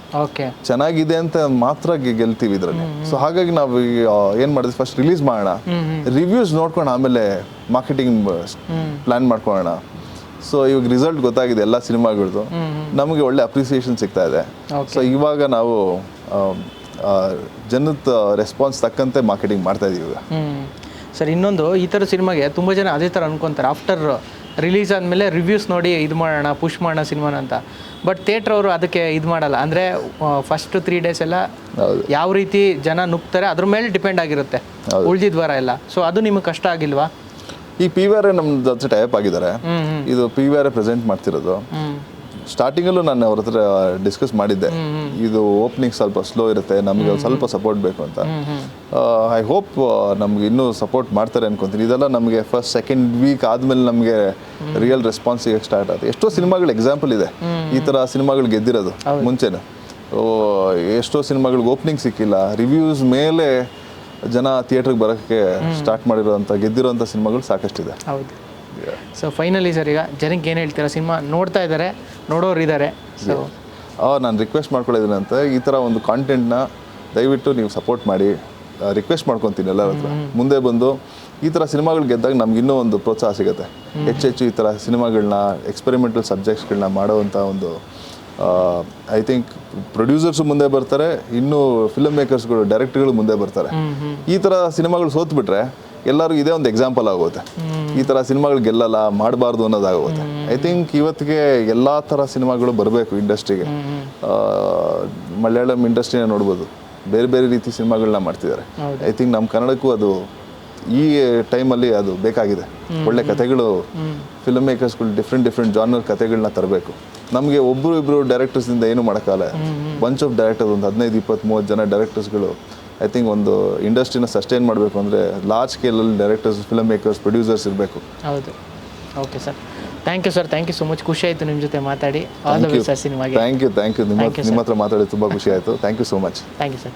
ಚೆನ್ನಾಗಿದೆ ಅಂತ ಮಾತ್ರ ಗೆಲ್ತೀವಿ ಇದ್ರಲ್ಲಿ. ಸೊ ಹಾಗಾಗಿ ನಾವು ಏನು ಮಾಡಿದ್ವಿ ಫಸ್ಟ್ ರಿಲೀಸ್ ಮಾಡೋಣ. ರಿವ್ಯೂಸ್ ನೋಡ್ಕೊಂಡು ಆಮೇಲೆ ಮಾರ್ಕೆಟಿಂಗ್ ಪ್ಲಾನ್ ಮಾಡ್ಕೊಳ್ಳೋಣ. ಸೊ ಇವಾಗ ರಿಸಲ್ಟ್ ಗೊತ್ತಾಗಿದೆ ಎಲ್ಲ ಸಿನಿಮಾಗಳದ್ದು ನಮಗೆ ಒಳ್ಳೆ ಅಪ್ರಿಸಿಯೇಷನ್ ಸಿಗ್ತಾ ಇದೆ. ಸೊ ಇವಾಗ ನಾವು ಜನದ ರೆಸ್ಪಾನ್ಸ್ ತಕ್ಕಂತೆ ಮಾರ್ಕೆಟಿಂಗ್ ಮಾಡ್ತಾ ಇದೀವಿ. ಈಗ ಸರ್ ಇನ್ನೊಂದು ಈ ಥರ ಸಿನಿಮಾಗೆ ತುಂಬ ಜನ ಅದೇ ಥರ ಅನ್ಕೊಂತಾರೆ. ಆಫ್ಟರ್ ರಿಲೀಸ್ ಆದಮೇಲೆ ರಿವ್ಯೂಸ್ ನೋಡಿ ಇದು ಮಾಡೋಣ ಪುಷ್ ಮಾಡೋಣ ಸಿನಿಮಾನ ಅಂತ. ಬಟ್ ಥಿಯೇಟ್ರ್ ಅವರು ಅದಕ್ಕೆ ಇದು ಮಾಡಲ್ಲ. ಅಂದರೆ ಫಸ್ಟ್ ತ್ರೀ ಡೇಸ್ ಎಲ್ಲ ಯಾವ ರೀತಿ ಜನ ನುಗ್ತಾರೆ ಅದ್ರ ಮೇಲೆ ಡಿಪೆಂಡ್ ಆಗಿರುತ್ತೆ. ಉಳಿದಿದ್ದ ವಾರ ಎಲ್ಲ. ಸೊ ಅದು ನಿಮಗೆ ಕಷ್ಟ ಆಗಿಲ್ವಾ? ಈ ಪಿ ವಿ ಆರ್ ನಮ್ದು ಹತ್ರ ಟೈಪ್ ಆಗಿದ್ದಾರೆ. ಇದು ಪಿ ವಿ ಆರ್ ಪ್ರೆಸೆಂಟ್ ಮಾಡ್ತಿರೋದು. ಸ್ಟಾರ್ಟಿಂಗಲ್ಲೂ ನಾನು ಅವ್ರ ಹತ್ರ ಡಿಸ್ಕಸ್ ಮಾಡಿದ್ದೆ. ಇದು ಓಪನಿಂಗ್ ಸ್ವಲ್ಪ ಸ್ಲೋ ಇರುತ್ತೆ ನಮಗೆ ಸ್ವಲ್ಪ ಸಪೋರ್ಟ್ ಬೇಕು ಅಂತ. ಐ ಹೋಪ್ ನಮ್ಗೆ ಇನ್ನೂ ಸಪೋರ್ಟ್ ಮಾಡ್ತಾರೆ ಅನ್ಕೊಂತೀನಿ. ಇದೆಲ್ಲ ನಮಗೆ ಫಸ್ಟ್ ಸೆಕೆಂಡ್ ವೀಕ್ ಆದಮೇಲೆ ನಮಗೆ ರಿಯಲ್ ರೆಸ್ಪಾನ್ಸ್ ಸಿಗೋಕ್ಕೆ ಸ್ಟಾರ್ಟ್ ಆಗುತ್ತೆ ಎಷ್ಟೋ ಸಿನಿಮಾಗಳು ಎಕ್ಸಾಂಪಲ್ ಇದೆ. ಈ ಥರ ಸಿನಿಮಾಗಳು ಗೆದ್ದಿರೋದು ಮುಂಚೆನೇ. ಓ, ಎಷ್ಟೋ ಸಿನಿಮಾಗಳಿಗೆ ಓಪನಿಂಗ್ ಸಿಕ್ಕಿಲ್ಲ. ರಿವ್ಯೂಸ್ ಮೇಲೆ ಜನ ಥಿಯೇಟ್ರಿಗೆ ಬರೋಕ್ಕೆ ಸ್ಟಾರ್ಟ್ ಮಾಡಿರೋಂಥ ಗೆದ್ದಿರೋಂಥ ಸಿನಿಮಾಗಳು ಸಾಕಷ್ಟಿದೆ. ಹೌದು. ಸೊ ಫೈನಲಿ ಸರ್ ಈಗ ಜನಕ್ಕೆ ಏನು ಹೇಳ್ತೀರಾ? ಸಿನಿಮಾ ನೋಡ್ತಾ ಇದ್ದಾರೆ ನೋಡೋರು ಇದ್ದಾರೆ. ಸೊ ನಾನು ರಿಕ್ವೆಸ್ಟ್ ಮಾಡ್ಕೊಳ್ಳೋದೇನು ಅಂತ ಈ ಥರ ಒಂದು ಕಾಂಟೆಂಟ್ನ ದಯವಿಟ್ಟು ನೀವು ಸಪೋರ್ಟ್ ಮಾಡಿ ರಿಕ್ವೆಸ್ಟ್ ಮಾಡ್ಕೊತೀನಿ ಎಲ್ಲರ ಹತ್ರ. ಮುಂದೆ ಬಂದು ಈ ಥರ ಸಿನಿಮಾಗಳು ಗೆದ್ದಾಗ ನಮ್ಗೆ ಇನ್ನೂ ಒಂದು ಪ್ರೋತ್ಸಾಹ ಸಿಗುತ್ತೆ. ಹೆಚ್ಚೆಚ್ಚು ಈ ಥರ ಸಿನಿಮಾಗಳನ್ನ ಎಕ್ಸ್ಪೆರಿಮೆಂಟಲ್ ಸಬ್ಜೆಕ್ಟ್ಸ್ಗಳನ್ನ ಮಾಡೋವಂಥ ಒಂದು ಐ ಥಿಂಕ್ ಪ್ರೊಡ್ಯೂಸರ್ಸು ಮುಂದೆ ಬರ್ತಾರೆ ಇನ್ನೂ ಫಿಲ್ಮ್ ಮೇಕರ್ಸ್ಗಳು ಡೈರೆಕ್ಟರ್ಗಳು ಮುಂದೆ ಬರ್ತಾರೆ. ಈ ಥರ ಸಿನಿಮಾಗಳು ಸೋತ್ಬಿಟ್ರೆ ಎಲ್ಲರೂ ಇದೇ ಒಂದು ಎಕ್ಸಾಂಪಲ್ ಆಗುತ್ತೆ ಈ ಥರ ಸಿನಿಮಾಗಳು ಗೆಲ್ಲಲ್ಲ ಮಾಡಬಾರ್ದು ಅನ್ನೋದಾಗುತ್ತೆ ಐ ಥಿಂಕ್ ಇವತ್ತಿಗೆ ಎಲ್ಲ ಥರ ಸಿನಿಮಾಗಳು ಬರಬೇಕು ಇಂಡಸ್ಟ್ರಿಗೆ. ಮಲಯಾಳಂ ಇಂಡಸ್ಟ್ರಿನ ನೋಡ್ಬೋದು. ಬೇರೆ ಬೇರೆ ರೀತಿ ಸಿನಿಮಾಗಳನ್ನ ಮಾಡ್ತಿದ್ದಾರೆ. ಐ ಥಿಂಕ್ ನಮ್ಮ ಕನ್ನಡಕ್ಕೂ ಅದು ಈ ಟೈಮಲ್ಲಿ ಅದು ಬೇಕಾಗಿದೆ. ಒಳ್ಳೆ ಕಥೆಗಳು ಫಿಲ್ಮ್ ಮೇಕರ್ಸ್ಗಳು ಡಿಫ್ರೆಂಟ್ ಡಿಫ್ರೆಂಟ್ ಜಾನರ್ ಕಥೆಗಳನ್ನ ತರಬೇಕು. ನಮಗೆ ಒಬ್ಬರು ಇಬ್ಬರು ಡೈರೆಕ್ಟರ್ಸಿಂದ ಏನು ಮಾಡೋಕ್ಕಾಗಲ್ಲ. ಬಂಚ್ ಆಫ್ ಡೈರೆಕ್ಟರ್ ಒಂದು ಹದಿನೈದು ಇಪ್ಪತ್ತು ಮೂವತ್ತು ಜನ ಡೈರೆಕ್ಟರ್ಸ್ಗಳು ಐ ಥಿಂಕ್ ಒಂದು ಇಂಡಸ್ಟ್ರಿನ ಸಸ್ಟೈನ್ ಮಾಡಬೇಕು ಅಂದರೆ ಲಾರ್ಜ್ ಸ್ಕೇಲಲ್ಲಿ ಡೈರೆಕ್ಟರ್ಸ್ ಫಿಲಮ್ ಮೇಕರ್ಸ್ ಪ್ರೊಡ್ಯೂಸರ್ಸ್ ಇರಬೇಕು. ಹೌದು. Okay sir thank you sir thank you so much ಖುಷಿ ಆಯಿತು ನಿಮ್ಮ ಜೊತೆ ಮಾತಾಡಿ. ಆಲ್ ದ ಬೆಸ್ಟ್ ಸರ್ ಸಿನಿಮಾಗೆ. ಥ್ಯಾಂಕ್ ಯು ಥ್ಯಾಂಕ್ ಯು ನಿಮ್ಮ ನಿಮ್ಮ ಹತ್ರ ಮಾತಾಡಿ ತುಂಬ ಖುಷಿ ಆಯಿತು. Thank you so much thank you sir